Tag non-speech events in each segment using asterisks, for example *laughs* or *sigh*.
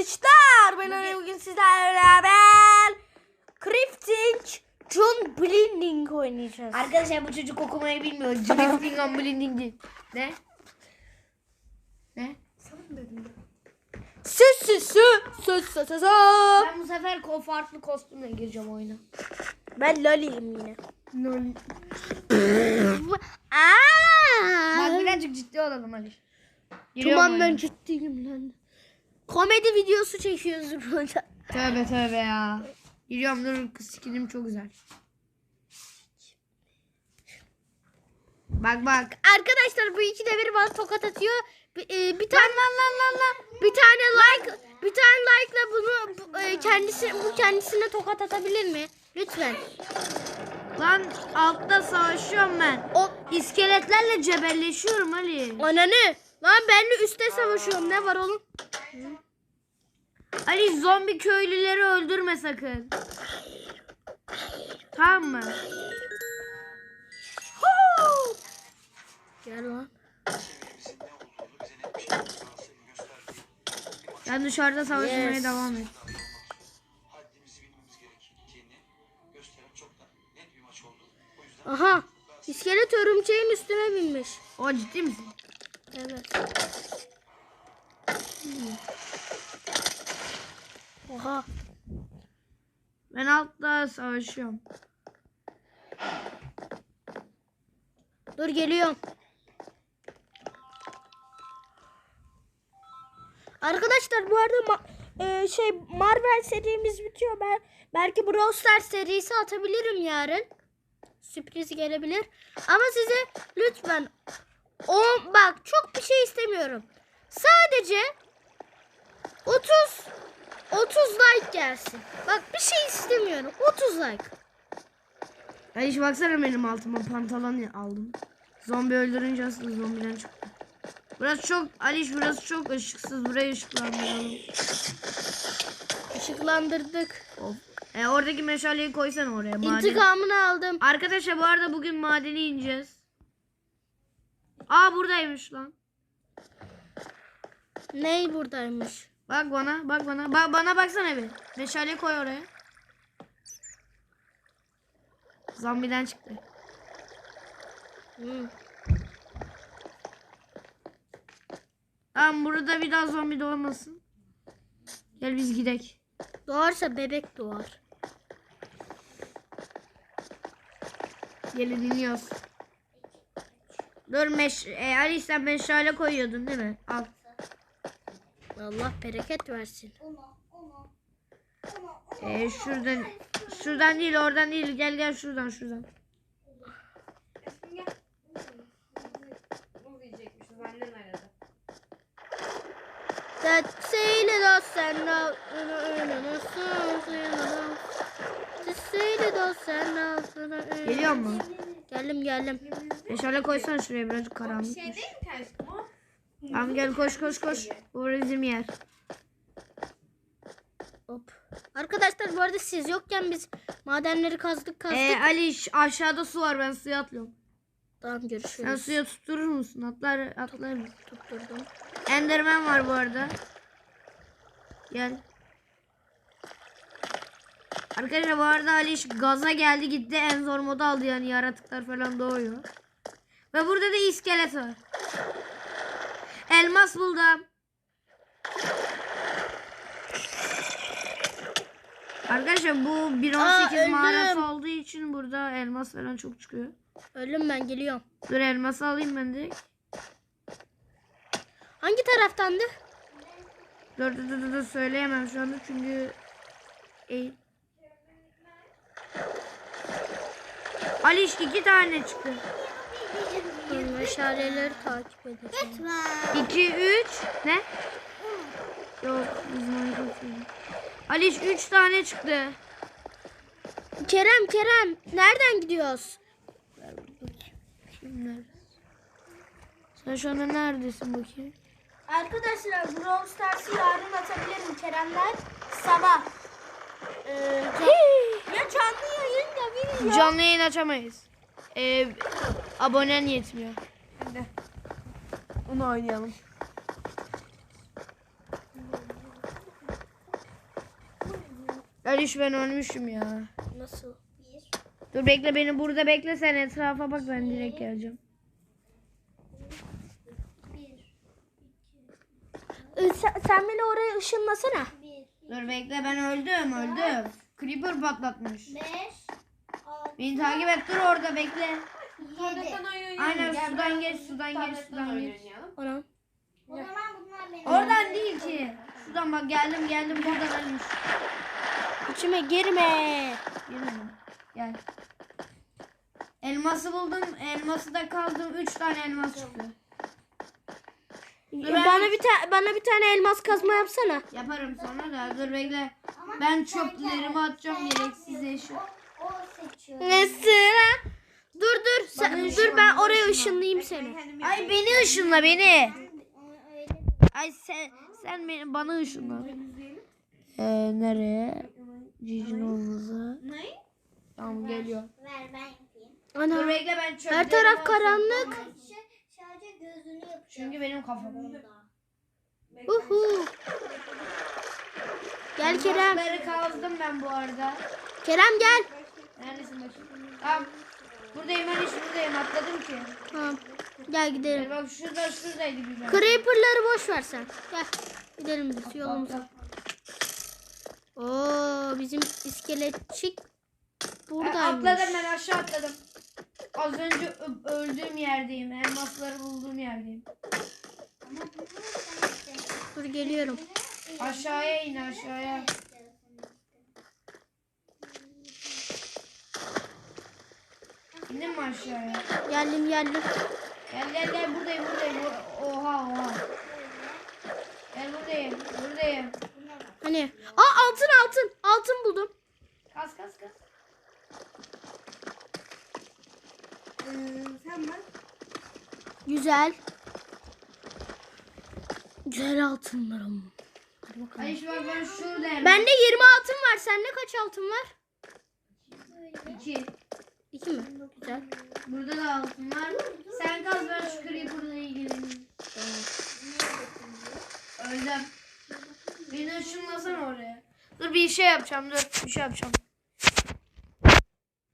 arkadaşlar. Ben Ali bugün sizlerle beraber Crafting John Blending oynayacağız. Arkadaşlar bu çocuk okumayı bilmiyor. *laughs* Drifting and blending değil. Ne? Ne? Sı sı sı sı sı sı sı. Ben bu sefer ko farklı kostümle gireceğim oyuna. Ben Loli'yim yine. Lol. Aa! Bak birazcık ciddi olalım hadi. Giriyorum Tamam ben ciddiyim lan. Komedi videosu çekiyoruz burada. Tövbe tövbe ya. Giriyorum dur kız skinim çok güzel. Bak bak. Arkadaşlar bu ikide bir bana tokat atıyor. Bir, e, bir tane lan lan lan lan. Bir tane like bir tane like'la bunu bu, e, kendisi bu kendisine tokat atabilir mi? Lütfen. Lan altta savaşıyorum ben. O İskeletlerle cebelleşiyorum Ali. ananı. Lan benle üstte savaşıyorum. Ne var oğlum? Ali zombi köylüleri öldürme sakın. Tamam mı? Gel lan. Ben dışarıda savaşmaya Yes. devam et. Aha. İskelet örümceğin üstüne binmiş. O ciddi misin? Evet. Oha. Ben altta savaşıyorum. Dur geliyorum. Arkadaşlar bu arada e, şey Marvel serimiz bitiyor. Ben belki Brawl Stars serisi atabilirim yarın. Sürpriz gelebilir. Ama size lütfen o bak çok bir şey istemiyorum. Sadece 30 30 like gelsin. Bak bir şey istemiyorum. 30 like. Ali şu baksana benim altıma pantolon aldım. Zombi öldürünce aslında zombiden çıktı. Burası çok Ali burası çok ışıksız. Burayı ışıklandıralım. Işıklandırdık. Of. E, oradaki meşaleyi koysan oraya. Maden. İntikamını aldım. Arkadaşlar bu arada bugün madeni ineceğiz. Aa buradaymış lan. Ney buradaymış? Bak bana, bak bana. Ba- bana baksana bir. Meşale koy oraya. Zombiden çıktı. Hmm. Tamam burada bir daha zombi doğmasın. Gel biz gidek. Doğarsa bebek doğar. Gelin iniyoruz. Dur meş e, Ali sen meşale koyuyordun değil mi? Al. Allah bereket versin. E, şuradan şuradan değil oradan değil gel gel şuradan şuradan. That sailor does send out. Geliyor mu? Geldim geldim. Meşale koysana şuraya birazcık karanlık. Tamam gel koş koş koş. Bu bizim yer. Hop. Arkadaşlar bu arada siz yokken biz madenleri kazdık kazdık. E, Ali aşağıda su var ben suya atlıyorum. Tamam Sen görüşürüz. suya tutturur musun? Atlar atlar mısın? Tutturdum. Enderman var bu arada. Gel. Arkadaşlar bu arada Ali iş gaza geldi gitti en zor modu aldı yani yaratıklar falan doğuyor. Ve burada da iskelet var. Elmas buldum. Arkadaşlar bu 1.18 Aa, öldüm. mağarası olduğu için burada elmas falan çok çıkıyor. Öldüm ben geliyorum. Dur elması alayım ben direkt. Hangi taraftandı? Dur dur dur, dur söyleyemem şu anda çünkü e... Aliş iki tane çıktı. Meşaleleri takip edeceğim. 2 3 ne? Yok. Aliş 3 tane çıktı. Kerem Kerem nereden gidiyoruz? Şimdi? Sen şu anda neredesin bakayım? Arkadaşlar Brawl Stars'ı yarın atabilirim Keremler. Sabah. Ee, ya canlı yayın ya video. Canlı yayın açamayız. Ee, abonen yetmiyor. Onu oynayalım. Aliş ben ölmüşüm ya. Nasıl? Bir. Dur bekle beni burada bekle sen etrafa bak ben direkt geleceğim. Bir. Ee, sen, sen beni oraya ışınlasana. Bir. Dur bekle ben öldüm öldüm. Creeper patlatmış. Beş. Altı. Beni takip et dur orada bekle. Yedi. Aynen sudan geç sudan geç sudan geç. Anam. O zaman bunlar benim. Oradan değil ki. Şuradan bak geldim geldim buradan ölmüş. İçime girme. Girmedim. Gel. Elması buldum. Elması da kazdım. Üç tane elmas çıktı. ben- Bana bir tane bana bir tane elmas kazma yapsana. Yaparım sonra da. Dur bekle. Ben çöplerimi atacağım gereksiz eşya. O, o seçiyor. Mesela. Dur dur. Sen, dur ışınla, ben oraya ışınla. ışınlayayım seni. Ay beni ışınla beni. Ay sen sen beni bana ışınla. Ee, nereye? Cicinoğlu'za. Ne? Tamam geliyor. Ver ben yapayım. Dur Ana. bekle ben çöplerimi Her taraf karanlık. İşte sadece gözünü yapacağım. Çünkü benim kafam. Uhu. Gel Kerem. Elmasları kazdım ben bu arada. Kerem gel. Neredesin bakayım? Tamam. Buradayım ben hiç buradayım atladım ki. Tamam. Gel gidelim. Gel bak şurada şuradaydı güzel. Creeper'ları boş ver sen. Gel. Gidelim biz yolumuza. Oo bizim iskeletçik buradaymış. Atladım ben aşağı atladım. Az önce öldüğüm yerdeyim. Elmasları bulduğum yerdeyim. Dur geliyorum. Aşağıya in aşağıya. İndin mi aşağıya? Geldim geldim. Gel gel gel buradayım buradayım. Oha oha. Gel buradayım buradayım. Hani? Aa altın altın. Altın buldum. Kas kas kas. Güzel. Güzel altınlarım. Hadi bakalım. Ay şu bak ben şuradayım. Bende 20 altın var. Sende kaç altın var? İki. 2 mi? Güzel. Burada da altın var. Sen kaz ben şu creeper'la ilgileneyim. Öldüm. Beni ışınlasana oraya. Dur bir şey yapacağım dur. Bir şey yapacağım.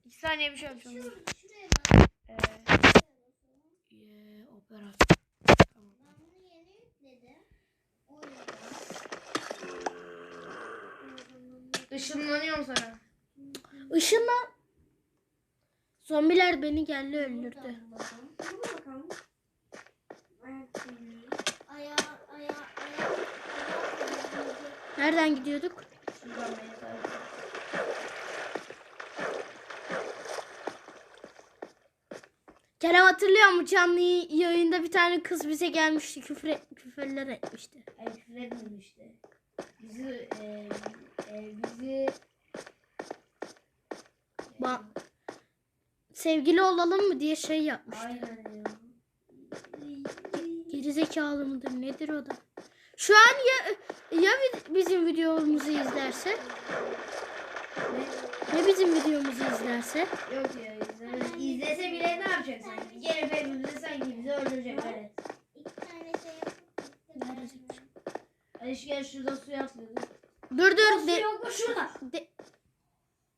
İki saniye bir şey yapacağım dur. Ee, yeah, operasyon. Ben bunu yeni yükledim. O yüzden. Işınlanıyorum sana. Işınla. Zombiler beni geldi öldürdü. Nereden gidiyorduk? Kerem hatırlıyor musun? Canlı yayında bir tane kız bize gelmişti. Küfür, küfürler etmişti. Ay küfür etmedim işte. Bizi, e, bizi Ba sevgili olalım mı diye şey yapmış. aynen ya. Gerizekalı mıdır nedir o da? Şu an ya ya bi- bizim videomuzu izlerse? Ne bizim videomuzu izlerse? Yok ya izlemez. İzlese bile ne yapacak sanki? Gelip evimize sanki bizi öldürecek evet. İki tane şey yapıp Hadi şu gel şurada suya atlıyorduk. Dur dur Su de- yok mu şurada? de-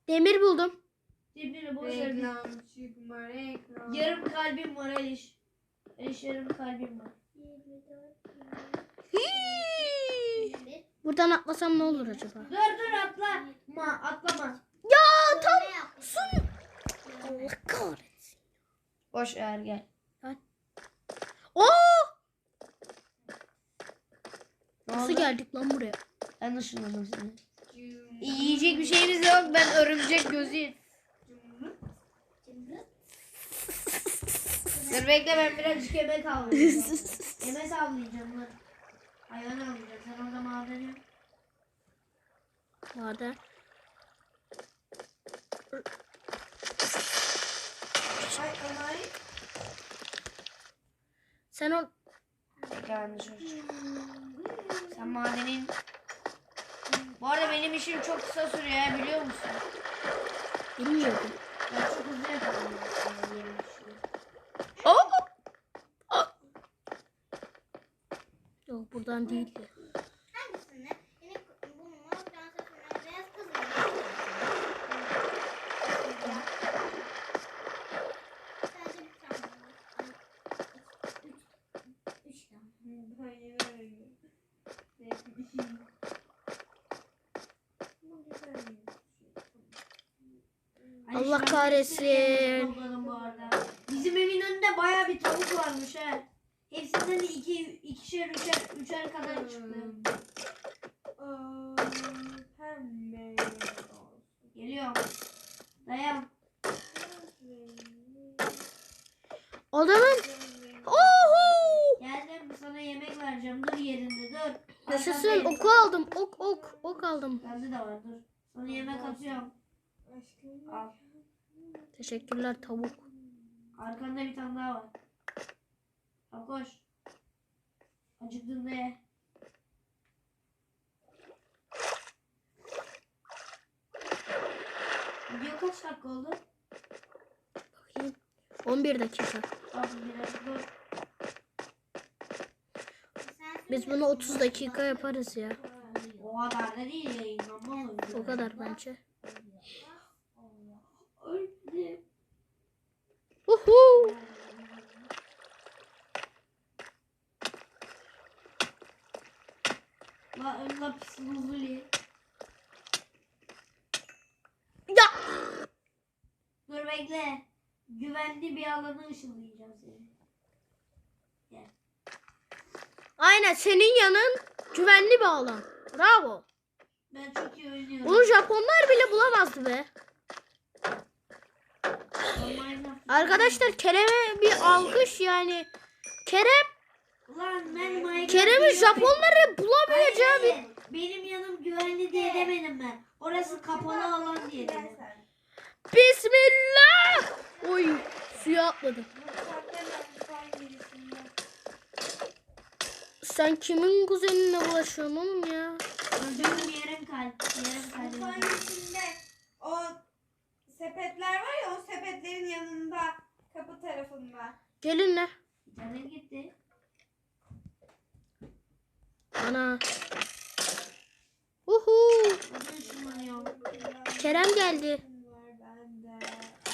demir buldum. Reklam çıkma reklam. Yarım kalbim var Aliş. Aliş yarım kalbim var. Buradan atlasam ne olur acaba? Dur dur atla. Ma atlama. Ya tam sun. Allah kahretsin. Boş ver gel. Oo! Nasıl geldik lan buraya? Ben ışınladım seni. Yiyecek bir şeyimiz yok. Ben örümcek gözüyüm. Dur bekle ben birazcık yemek avlayacağım. *laughs* yemek avlayacağım lan. Hayvan avlayacağım. Sen orada maden yap. Maden. Sen o Gelmiş Sen madenin... Bu arada benim işim çok kısa sürüyor ya biliyor musun? bilmiyordum. Ben çok hızlı yapıyorum. Buradan değildi. Allah kahretsin. İkişer, üçer, üçer kadar çıktı. Pembe. Geliyor. Dayan. Adamın Oho! Geldim sana yemek vereceğim. Dur yerinde dur. Yaşasın oku aldım. Ok ok ok aldım. Bende de var dur. Sana yemek atıyorum. Aşkım. Al. Teşekkürler tavuk. Arkanda bir tane daha var. Al koş. Acıktığında ye. Video kaç dakika oldu? Bakayım. 11 dakika. Biz bunu 30 dakika yaparız ya. O kadar da değil yayınlanma O kadar bence. Uhu. Lapis lazuli. Ya. Dur bekle. Güvenli bir alana ışınlayacağım seni. Aynen senin yanın güvenli bir alan. Bravo. Ben çok iyi oynuyorum. Bunu Japonlar bile bulamazdı be. Arkadaşlar Kerem'e bir alkış yani. Kerem, Kerem'in. Japonları bulamayacağı bir... Hayır, Benim yanım güvenli diye demedim ben. Orası kapalı alan diye dedim. Bismillah. Oy suya atladım. Sen kimin kuzenine bulaşıyorsun oğlum ya? Öldürdüm yarım kalp. Yarım kalp. Mutfağın içinde o sepetler var ya o sepetlerin yanında kapı tarafında. Gelin ne? Canım gitti. Ana. Uhu. Kerem geldi.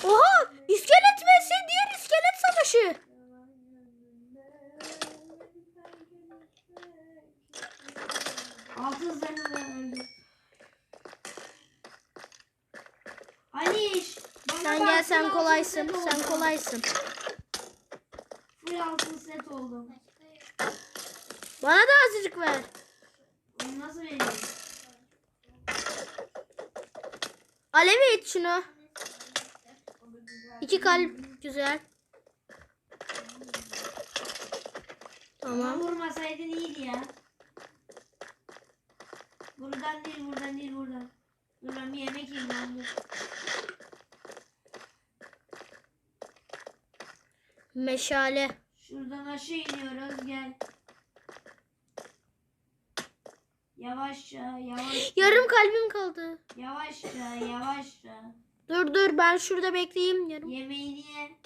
Oha! İskelet vs diğer iskelet savaşı. Altın zırhlı öldü. Aliş. Sen gel sen kolaysın. Sen kolaysın. Full altın set oldum. Bana da azıcık ver. Nasıl vereyim? Alevi it şunu. İki kalp güzel. Tamam. vurmasaydın iyiydi ya. Buradan değil buradan değil buradan. Ben bir yemek yiyeyim ben dur. Meşale. Şuradan aşağı iniyoruz gel. Yavaşça yavaşça. Yarım kalbim kaldı. Yavaşça yavaşça. Dur dur ben şurada bekleyeyim yarım. Yemeğini ye.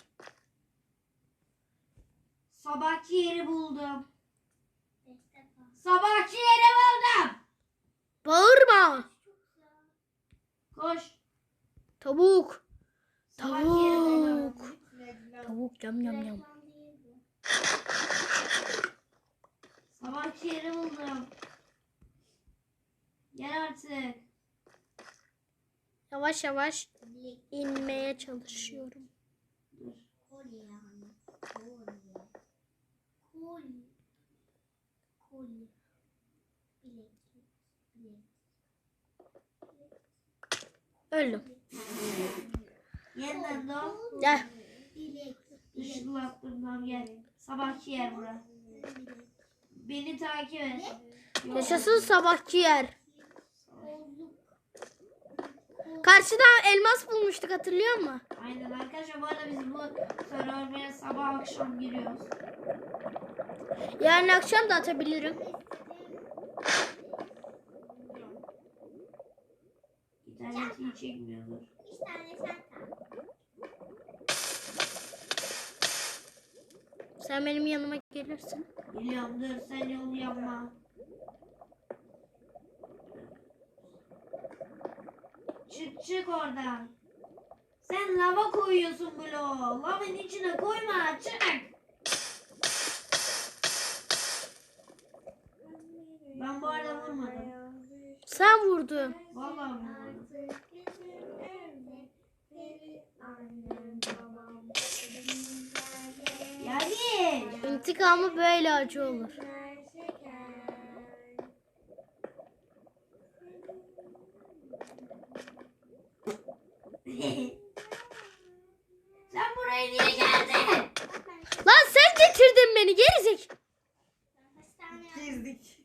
Sabahki yeri buldum. Sabahki yeri buldum. Bağırma. Koş. Tavuk. Sabahki. Tavuk. Tavuk yam yam yam. Sabahki yeri buldum. Gel artık. Yavaş yavaş inmeye çalışıyorum. Dur. Öldüm. Yeniden doğ. Gel. Bileklik. Işıklattırmam gel. Sabahki yer bura. Beni takip et. Yaşasın sabahki yer. Karşıda elmas bulmuştuk hatırlıyor musun? Aynen arkadaşlar bu arada biz bu server'e sabah akşam giriyoruz. Yarın akşam da atabilirim. İnterneti iyi çekmiyordur. Üç tane sen. Sen benim yanıma gelirsin. Geliyorum dur sen yol yapma. Çık çık oradan. Sen lava koyuyorsun bloğu. Lavın içine koyma çık. Ben bu arada Sen vurdun. Vallahi vurmadım. Yani. İntikamı böyle acı olur. *laughs* Sen buraya niye geldin? Lan sen getirdin beni gerizek. Hastaneye Gezdik.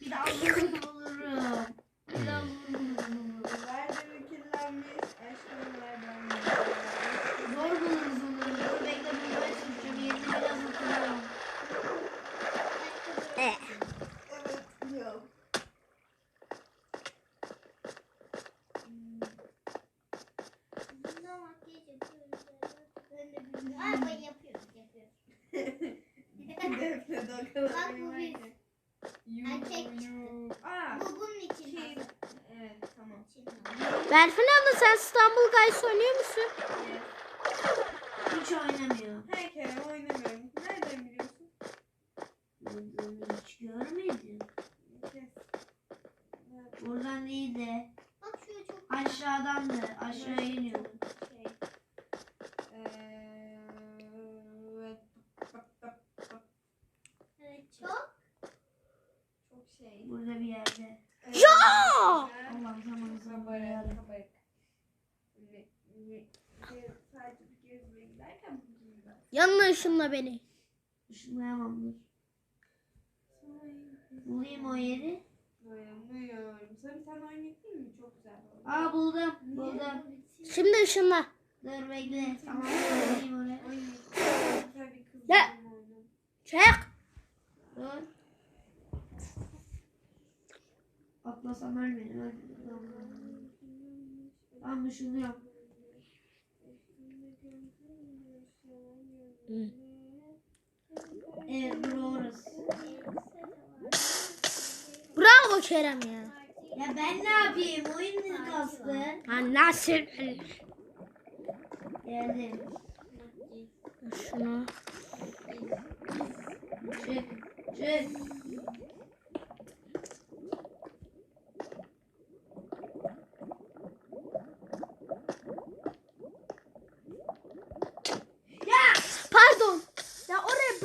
Bir daha vururum. Bir daha vururum. Nerede kirlenmiş aşkımlardan Zor buluruz onları. Dur bekle bulmaya çalışacağım. Yerini biraz hatırlıyorum. Evet yok. bunda makyaj yapıyoruz. Ben de bilmiyorum. Ay ben yapıyoruz yapıyoruz. Defne dokunma. Bak bu bir. Erkek çıktı. Aa, Bu bunun için. Şey- hazır. evet tamam. Berfin abla sen İstanbul Guys oynuyor musun? Hiç oynamıyor. Her kere oynamıyorum. Nereden biliyorsun? Hiç görmedim. Evet, Buradan değil de Bak şöyle çok aşağıdan da aşağı iniyorum. Şey. Eee, evet. evet, çok. Çok şey. Burada bir yerde. Evet, Ya! güzel. Allah'ım zaman zaman Kabarık, yarabbim. kabarık. Böyle, böyle, böyle sadece bir gezmeye giderken bu gibi. Yanına ışınla beni. Işınlayamam dur. Bulayım o yeri. Dayanamıyorum. Sana bir tane oynayayım mı? Çok güzel. Aa buldum. Buldum. Şimdi ışınla. Dur bekle. Tamam bulayım oraya. Ya! Çek. Dur. Atlasam ölmedim. ölmedim. Tamam ışınlıyorum. Hı. Evet bura orası. Bravo Kerem ya. Ya ben ne yapayım? Oyun mu kastı? Ha nasıl? Geldim. Şunu. Çık. Çık. Pardon. Ya oraya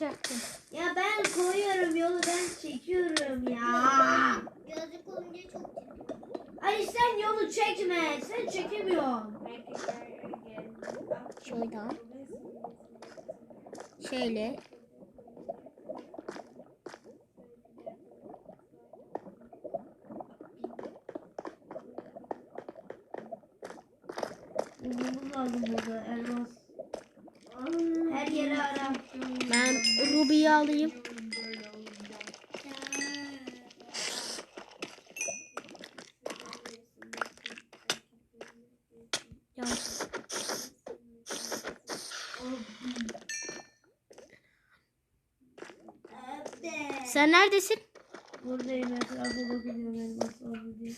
blok koyacaktım. Ya ben koyuyorum yolu ben çekiyorum ya. Gözlük olunca çok. Ay sen yolu çekme. Sen çekemiyorsun. Şuradan. Şöyle. Bulmamız lazım burada elmas. Her yeri ara. Ben Ruby'yi alayım. Sen neredesin? Buradayım etrafa bakıyorum elmas var mı diye.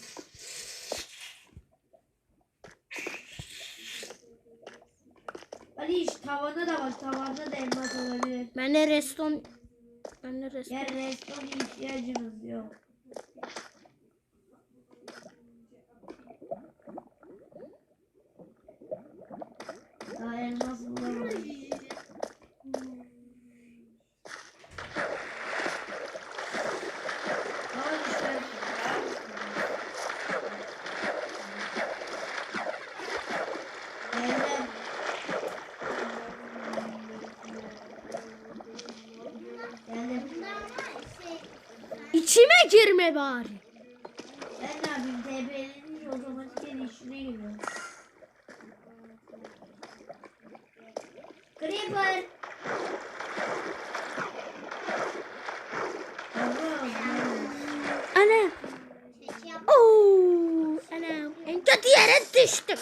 Tavana da bak tavanda da elmas olabilir. Ben de reston ben de reston. Ya reston ihtiyacımız yok. Daha elmas bulamadım. Tamam işte. Geldim. Geldim. Bunlar ama şey. İçime girme bari. Ben ne yapayım? TP'lenince otomatik el işine giriyor. Creeper. Yavrum, Anam. Seç yap. Oo, anam. En kötü yere düştüm.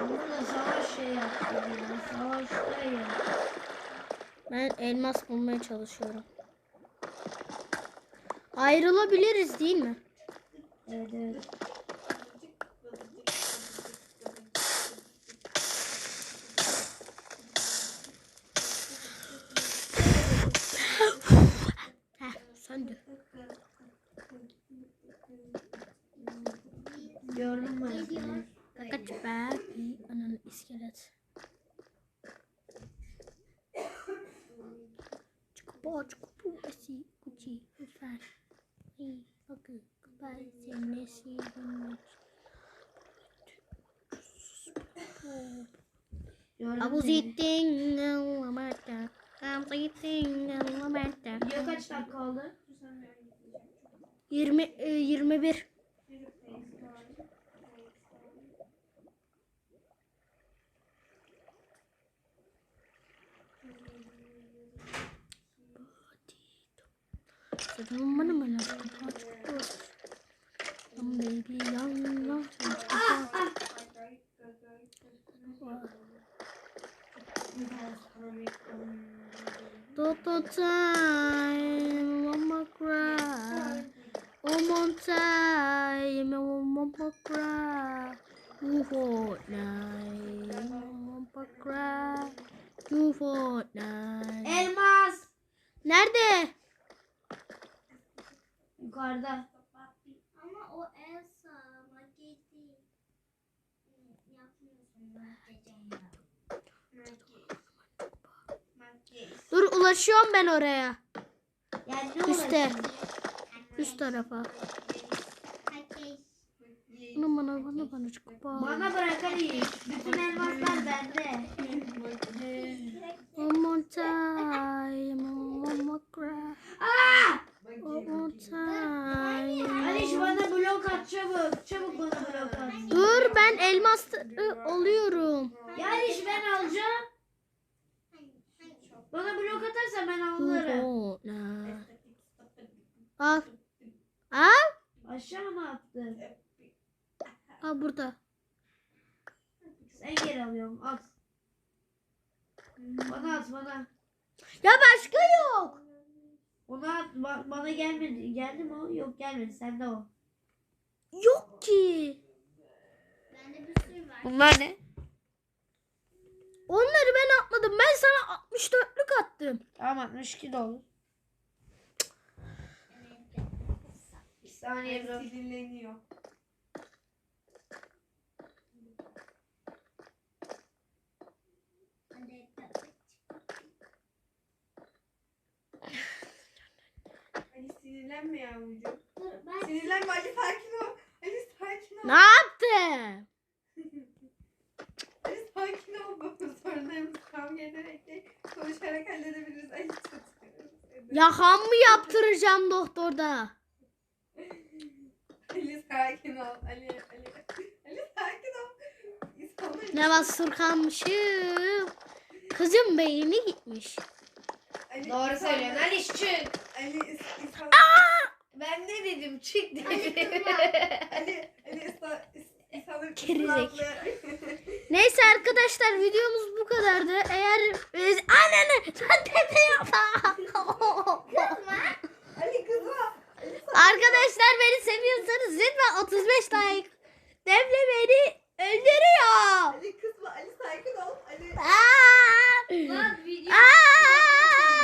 Burada savaş şey yaptım ya. Savaştayım. Ben elmas bulmaya çalışıyorum. Ayrılabiliriz değil mi? Evet evet. Söndü. Gördüm ben. Kaç be. Ananı iskelet. Çukupu esi kuci ufer. İyi bakın ben seni seviyorum. Gördün I was mü? eating a matter. I'm eating a matter. Video kaç dakika oldu? 20 e, 21. Sedang mana mana kapat terus. Yang baby yang Toto time, mama cry. One more time, mama cry. You Fortnite, mama cry. You Fortnite. Elmas. Nerede? Yukarıda. Ama o Elsa makyaj değil. Yapmıyorsun. Dur ulaşıyorum ben oraya. Yani Üste. Üst tarafa. Makyaj. Bana bana bana bağlı. Bana bırak Ali. Bütün elmaslar bende. One more time, cry. One more time. Ali şu bana blok at çabuk. Çabuk bana blok at. Dur ben elmasları alıyorum. Ya Ali şu ben alacağım. Bana blok atarsan ben alırım. Al. Al. Aşağı mı attın? Al burada. Sen geri alıyorum. At. Bana at bana. Ya başka. Ba- bana gelmedi. Geldi mi o? Yok gelmedi. Sende o. Yok ki. Bende bir sürü var. Bunlar ne? Onları ben atmadım. Ben sana 64'lük attım. Tamam 62 de olur. Bir saniye. Sinirleniyor. Hadi Ali sinirlenme yavrucuğum. Dur ben Sinirlenme Ali sakin ol. Ali sakin ol. Ne yaptım? *laughs* Ali sakin ol. Bakın sorunlarımızı kavga ederek konuşarak halledebiliriz. Ali seni. Yakan mı yaptıracağım doktorda? *laughs* Ali sakin ol. Ali, Ali. Ali sakin ol. İnsanlar Ne basur kalmışım. Kızın beyni gitmiş. Ali, Doğru söylüyorsun. Ali çık. Ali İsa... Ben ne dedim? Çık dedim. Ali, Ali İsa... İsa'nın Neyse arkadaşlar videomuz bu kadardı. Eğer... Ananı! Sen tepeye *laughs* Kızma. Ali kızma. Arkadaşlar beni seviyorsanız lütfen 35 like. Demle beni öldürüyor. Ali kızma. Ali sakin ol. Ali. Aa! Lan video. Aa!